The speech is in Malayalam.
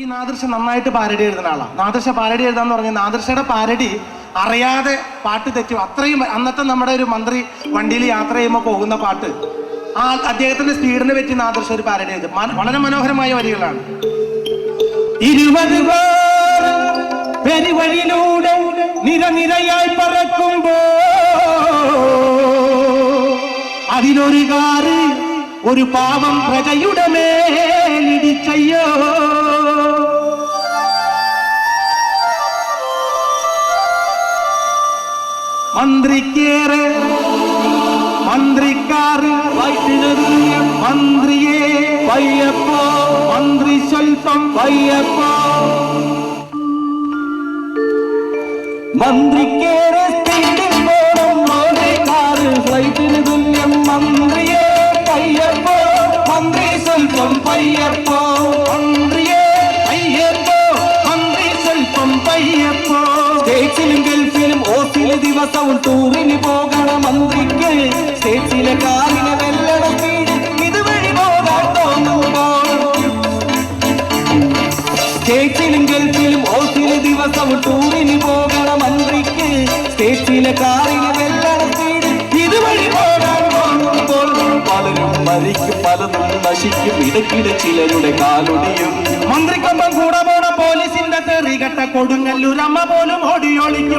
ഈ നാദൃശ നന്നായിട്ട് പാരഡി എഴുതുന്ന ആളാണ് നാദൃശ പാരഡി എഴുതാന്ന് പറഞ്ഞാൽ നാദൃശയുടെ പാരഡി അറിയാതെ പാട്ട് തെറ്റും. അത്രയും അന്നത്തെ നമ്മുടെ ഒരു മന്ത്രി വണ്ടിയിൽ യാത്ര ചെയ്യുമ്പോൾ പോകുന്ന പാട്ട്. ആ അദ്ദേഹത്തിന്റെ സ്പീഡിനെ പറ്റി നാദൃശ ഒരു പാരഡി എഴുതും. വളരെ മനോഹരമായ വരികളാണ്. ഇരുപത് നിരനിരയായി പറക്കുമ്പോ അതിലൊരു കാറ് ഒരു പാവം പ്രജയുടെ മന്ത്രിക്കേറെ മന്ത്രിക്കാറ് മന്ത്രിയെ വയ്യപ്പോ മന്ത്രി സ്വൽപ്പം വയ്യപ്പോ മന്ത്രിക്കേറെ സ്പീഡിൽ പോണം മന്ത്രിക്കാറ് ഫ്ലൈറ്റിന് തുല്യം മന്ത്രിയെ പയ്യപ്പോ മന്ത്രി സ്വൽപ്പം പയ്യപ്പോ മന്ത്രിയെ പയ്യപ്പോ മന്ത്രി സ്വൽപ്പം പയ്യപ്പോ സ്റ്റേറ്റ്സിലും ഗൾഫിലും ഓഫിൽ ദിവസവും ടൂറിന് പോകണ മന്ത്രിക്ക്. സ്റ്റേറ്റ്സിലെ കാറിനെ സ്പീഡ് ഇതുവഴി പോകാൻ തോന്നുമ്പോൾ സ്റ്റേറ്റ്സിലും ഗൾഫിലും ഓസിൽ ദിവസവും ടൂറിന് പോകണ മന്ത്രിക്ക്. സ്റ്റേറ്റ്സിലെ കാറിന് ഇതുവഴി പോകാൻ തോന്നുമ്പോൾ പലരും മരിക്കും പലതും നശിക്കും. ഇടയ്ക്കിടെ ചിലരുടെ കാലൊടിയും. മന്ത്രിക്കൊപ്പം കൂടെ പോണ പോലീസിന്റെ തെറികെട്ട കൊടുങ്ങല്ലൂരമ്മ പോലും ഓടിയൊളിക്കും.